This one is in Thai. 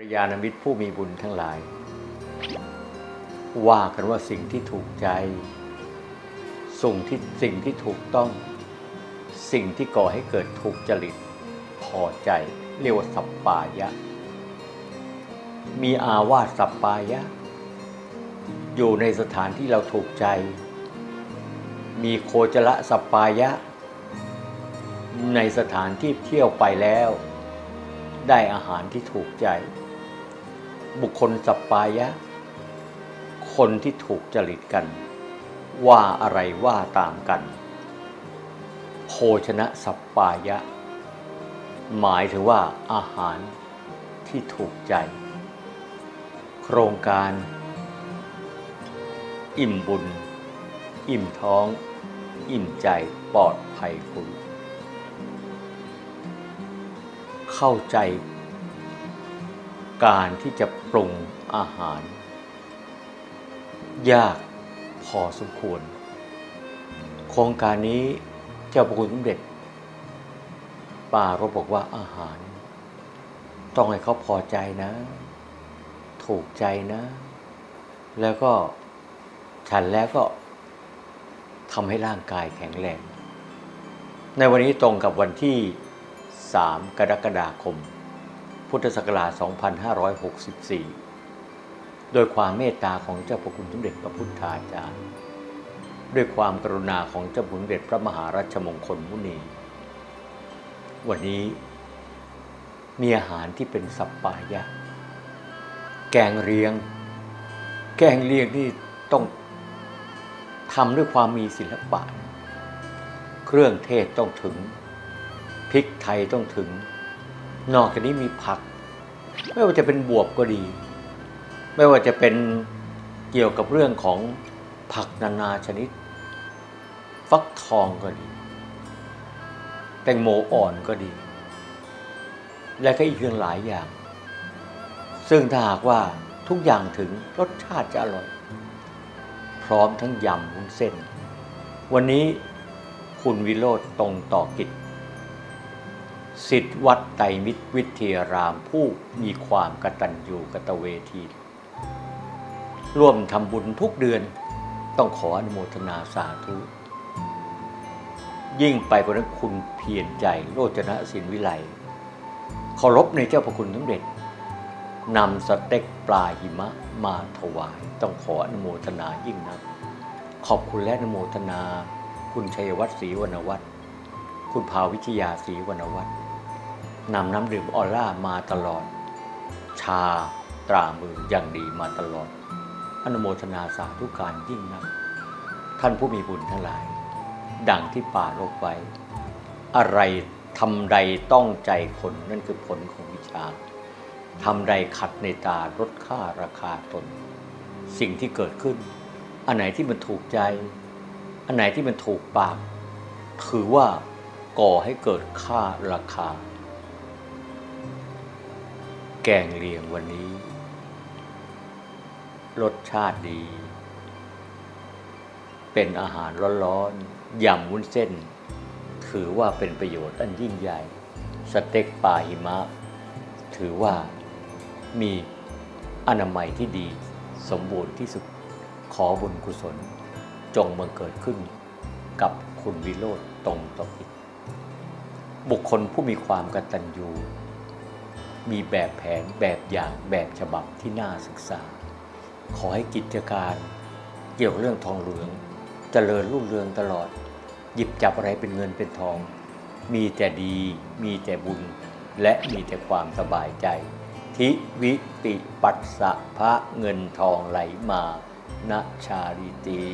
รยาณมิตรผู้มีบุญทั้งหลาย ว่ากันว่าสิ่งที่ถูกใจสิ่งที่สิ่งที่ถูกต้อง สิ่งที่ก่อให้เกิดถูกจริต พอใจ เรียกว่าสัปปายะ มีอาวาสสัปปายะ อยู่ในสถานที่เราถูกใจ มีโคจระสัปปายะ ในสถานที่เที่ยวไปแล้วได้อาหารที่ถูกใจ บุคคลสัปปายะ คนที่ถูกจริตกัน ว่าอะไรว่าตามกัน โภชนะสัปปายะ หมายถึงว่าอาหารที่ถูกใจ โครงการ อิ่มบุญ อิ่มท้อง อิ่มใจปลอดภัยคุณ เข้าใจ การที่จะปรุงอาหาร ยากพอสมควร โครงการนี้เจ้าประคุณสมเด็จป้ารบบอกว่าอาหาร ต้องให้เขาพอใจนะ ถูกใจนะ แล้วก็ฉันแล้วก็ทำให้ร่างกายแข็งแรง ในวันนี้ตรงกับวันที่ 3 กรกฎาคม พุทธศักราช 2564 โดยความเมตตาของเจ้าพระคุณสมเด็จพระพุทธาจารย์ ด้วยความกรุณาของเจ้าพระคุณสมเด็จพระมหารัชมงคลมุนี วันนี้มีอาหารที่เป็นสัปปายะ แกงเรียง แกงเรียงที่ต้องทำด้วยความมีศิลปะ เครื่องเทศต้องถึง พริกไทยต้องถึง นอกจากนี้มีผัก ไม่ว่าจะเป็นบวบก็ดี ไม่ว่าจะเป็นเกี่ยวกับเรื่องของผักนานาชนิด ฟักทองก็ดี แตงโมอ่อนก็ดี และก็อีกเรื่องหลายอย่าง ซึ่งถ้าหากว่าทุกอย่างถึงรสชาติจะอร่อย พร้อมทั้งยำวุ้นเส้น วันนี้คุณวิโรธตรงต่อกิจ สิทธิวัดไตรมิตรวิทยารามผู้มีความกตัญญูกตเวที ร่วมทำบุญทุกเดือนต้องขออนุโมทนาสาธุ ยิ่งไปกว่านั้นคุณเพียรใจโรจนะสินวิไลเคารพในเจ้าพระคุณสมเด็จนำสเต็กปลาหิมะมาถวาย ต้องขออนุโมทนายิ่งนัก ขอบคุณและอนุโมทนา คุณชัยวัฒน์ศรีวรรณวัฒน์คุณภาวิชยาศรีวรรณวัฒน์ นำน้ำดื่มออร่ามาตลอด ชาตรามืออย่างดีมาตลอด อนุโมทนาสาธุการยิ่งนัก ท่านผู้มีบุญทั้งหลาย ดังที่ป่ารบไว้ อะไรทำใดต้องใจคนนั่นคือผลของวิชาทำใดขัดในตาลดค่าราคาตน สิ่งที่เกิดขึ้น อันไหนที่มันถูกใจ อันไหนที่มันถูกปากถือว่าก่อให้เกิดค่าราคา แกงเลียงวันนี้ รสชาติดี เป็นอาหารร้อนๆยำวุ้นเส้น ถือว่าเป็นประโยชน์อันยิ่งใหญ่ สเต็กปลาหิมะ ถือว่ามีอนามัยที่ดีสมบูรณ์ที่สุดขอบุญกุศล จงบังเกิดขึ้น กับคุณวิโรธตรงต่ออิกบุคคลผู้มีความกตัญญู มีแบบแผนแบบอย่างแบบฉบับที่น่าศึกษา ขอให้กิจการเกี่ยวเรื่องทองเหลืองเจริญรุ่งเรืองตลอด หยิบจับอะไรเป็นเงินเป็นทอง มีแต่ดีมีแต่บุญ และมีแต่ความสบายใจ ทิวิติปัสสะพระเงินทองไหลมาณชาลิตี